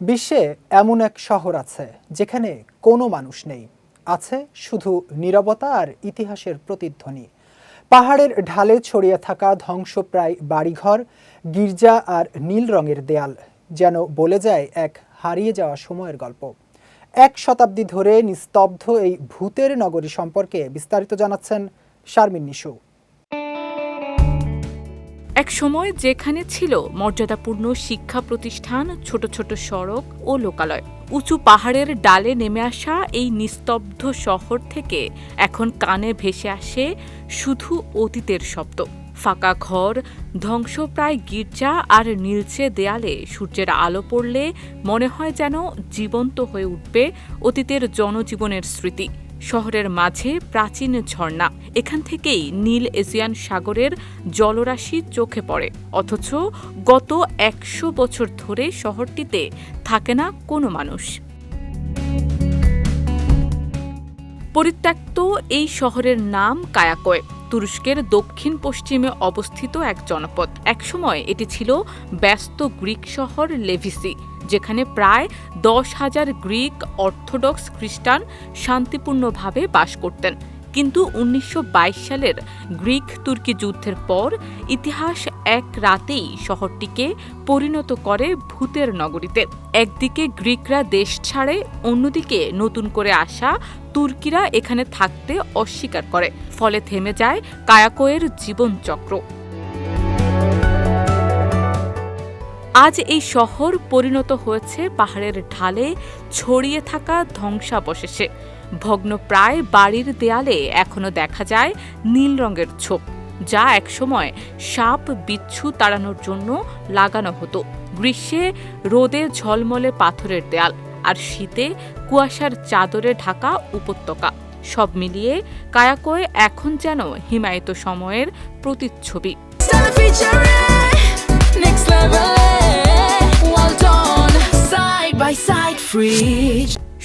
বিশ্বে এমন এক শহর আছে যেখানে কোনো মানুষ নেই। আছে শুধু নীরবতা আর ইতিহাসের প্রতিধ্বনি। পাহাড়ের ঢালে ছড়িয়ে থাকা ধ্বংসপ্রায় বাড়িঘর, গির্জা আর নীল রঙের দেয়াল যেন বলে যায় এক হারিয়ে যাওয়া সময়ের গল্প। এক শতাব্দী ধরে নিস্তব্ধ এই ভূতের নগরী সম্পর্কে বিস্তারিত জানাচ্ছেন শারমিন নিশু। এক সময় যেখানে ছিল মর্যাদাপূর্ণ শিক্ষা প্রতিষ্ঠান, ছোট ছোট সড়ক ও লোকালয়। উঁচু পাহাড়ের ডালে নেমে আসা এই নিস্তব্ধ শহর থেকে এখন কানে ভেসে আসে শুধু অতীতের শব্দ। ফাঁকা ঘর, ধ্বংসপ্রায় গির্জা আর নীলচে দেয়ালে সূর্যের আলো পড়লে মনে হয় যেন জীবন্ত হয়ে উঠবে অতীতের জনজীবনের স্মৃতি। শহরের মাঝে প্রাচীন ঝর্ণা। এখান থেকেই নীল এশিয়ান সাগরের জলরাশি চোখে পড়ে। অথচ গত একশো বছর ধরে শহরটিতে থাকে না কোনো মানুষ। পরিত্যক্ত এই শহরের নাম কায়াকয়, তুরস্কের দক্ষিণ পশ্চিমে অবস্থিত এক জনপদ। একসময় এটি ছিল ব্যস্ত গ্রিক শহর লেভিসি, যেখানে প্রায় দশ হাজার গ্রিক অর্থোডক্স খ্রিস্টান শান্তিপূর্ণভাবে বাস করতেন। কিন্তু উনিশশো বাইশ সালের গ্রিক তুর্কি যুদ্ধের পর ইতিহাস এক রাতেই শহরটিকে পরিণত করে ভূতের নগরীতে। একদিকে গ্রিকরা দেশ ছাড়ে, অন্যদিকে নতুন করে আসা তুর্কিরা এখানে থাকতে অস্বীকার করে, ফলে থেমে যায় কায়াকোয়ের জীবনচক্র। আজ এই শহর পরিণত হয়েছে পাহাড়ের ঢালে, ছড়িয়ে থাকা ধ্বংসাবশেষে। ভগ্নপ্রায় বাড়ির দেয়ালে এখনও দেখা যায় নীল রঙের ছোপ যা একসময় সাপ বিচ্ছু তাড়ানোর জন্য লাগানো হতো গ্রীষ্মে রোদে ঝলমলে পাথরের দেয়াল আর শীতে কুয়াশার চাদরে ঢাকা উপত্যকা সব মিলিয়ে কায়াকোয় এখন যেন হিমায়িত সময়ের প্রতিচ্ছবি next level. Well done, side by side, free.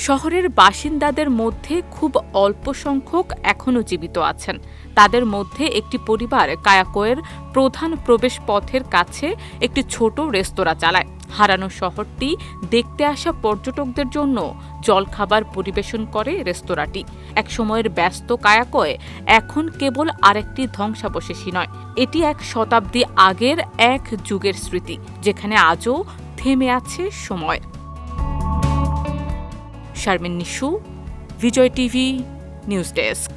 শহরের বাসিন্দাদের মধ্যে খুব অল্প সংখ্যক এখনও জীবিত আছেন। তাদের মধ্যে একটি পরিবার কায়াকোয়ের প্রধান প্রবেশ পথের কাছে একটি ছোট রেস্তোরাঁ চালায়। হারানো শহরটি দেখতে আসা পর্যটকদের জন্য জলখাবার পরিবেশন করে রেস্তোরাঁটি। এক সময়ের ব্যস্ত কায়াকয় এখন কেবল আরেকটি ধ্বংসাবশেষই নয়, এটি এক শতাব্দী আগের এক যুগের স্মৃতি, যেখানে আজও থেমে আছে সময়। Sharmin Nishu Bijoy TV news desk.